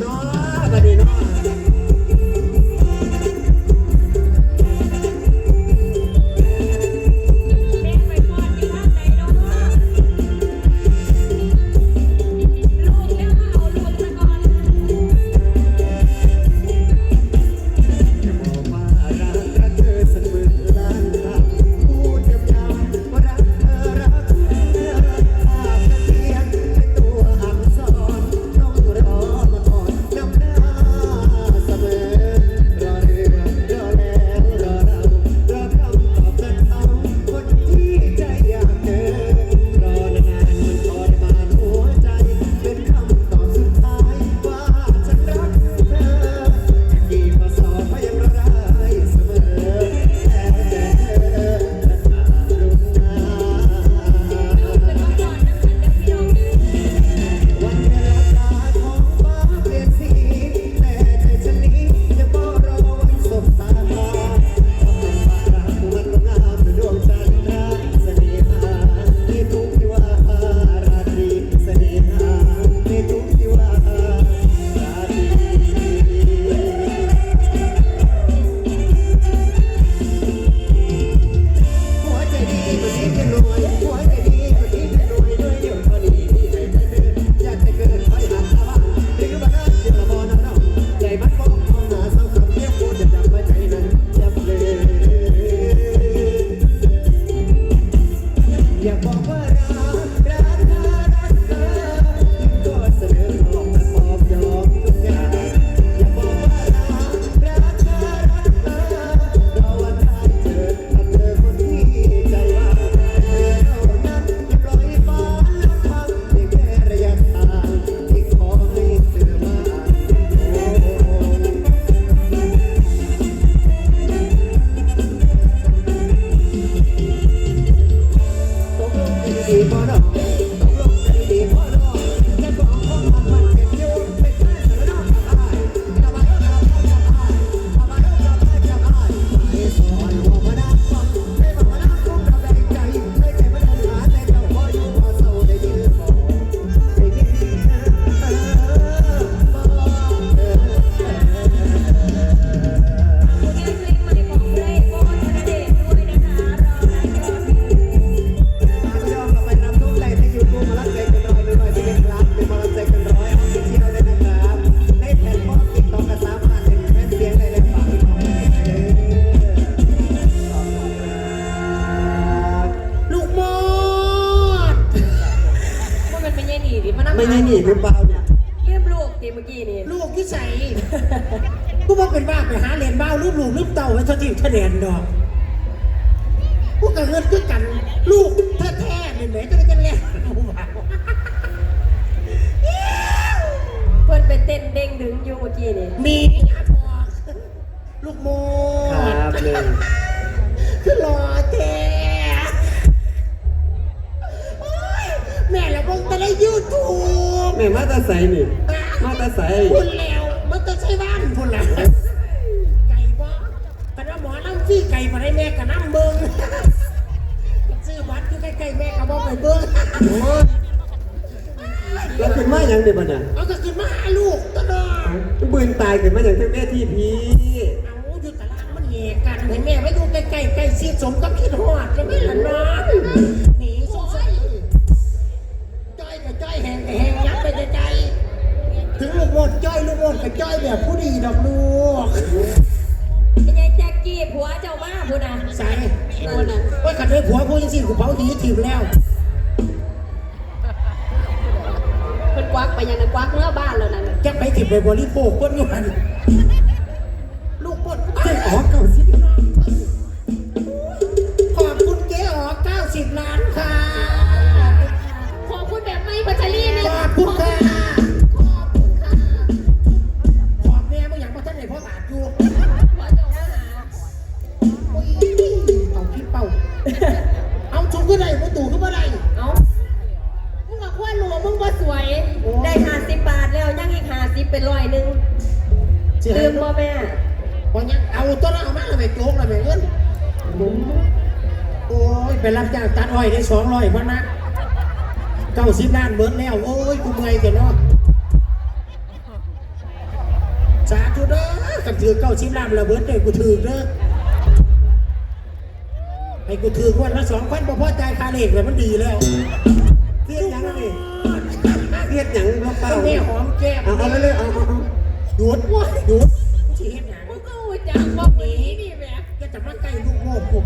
เนาะบัดนี้เนาะ ลูกรูปเต่าไว้ทที่ทะเลนดอกพวกกับเงินคือกัน ลูกแท้ๆเลยไหนจะไปกันแล้วเพื่อนไปเต้นเด้งดึงอยู่เมื่อกี้นี่มีอาพอลูกโมครับหนึ่งคือรอแท้โอ๊ยแม่ละเพิ่งจะได้ยูทูบแม่มาแตาใสนี่มาแตาใสพุ่นแล้วมันจะใช่บ้านพุ่นแล้วไก่บ่แต่ว่าหมอน้ำ ซี่ไก่มาให้แม่กับน้ำเบิ้งซื้อบัตรอยู่ใกล้ๆแม่กับบ่ไปเบิ้งโอ้ยแล้วขึ้นมาอย่างเดียวบ่เนี่ยเอาก็ขึ้นมาหาลูกตลอดปืนตายขึ้นมาอย่างทั้งแม่ที่พีเอาอยู่ตลาดมันแย่กันให้แม่ไว้ดูใกล้ๆใกล้ซีดสมกับ กูเผาดีถีบแล้วเป็นกวักไปยังนะกวักเนื้อบ้านแล้วนั่นน่ะจะไปถีบไปบริโภคคนอยู่หันลูกปดเจ๊อ๋อเก่าสิ กก็ได้ประตูก็ไม่ได้เอ้ามึงกับขั้วหลวมึงก็สวย ได้ห้าสิบบาทแล้วยังอีกห้าสิบเป็นร้อยหนึ่งเสียลืมบ่แม่พอยังเอาตัวนั้นเอามาแล้วไปโจกแล้วไปเงินโอ้ยไปรับจ้างตัดอ้อยได้สองร้อยพันนะเก้าสิบล้านเบิร์ดแล้ว โอ้ยกูเมื่อยกันเนาะสาธุเด้อกันถือเก้าสิบล้านแล้วเบิร์ดเลยกูถือเด้อ ให้กูถือวันละสองพันพอพอใจายค่าเลขแล้วมันดีแล้วเครียดหยังนี่เครียดหยังพ่อเป้าแม่หอมแก้มเอาเอาเลยเอาเอาเอาหยุดหยุดที่เห็นหยังมึงก็หูจักบ่หนีนี่แหม่ก็จะมาใกล้ลูกโม่ผม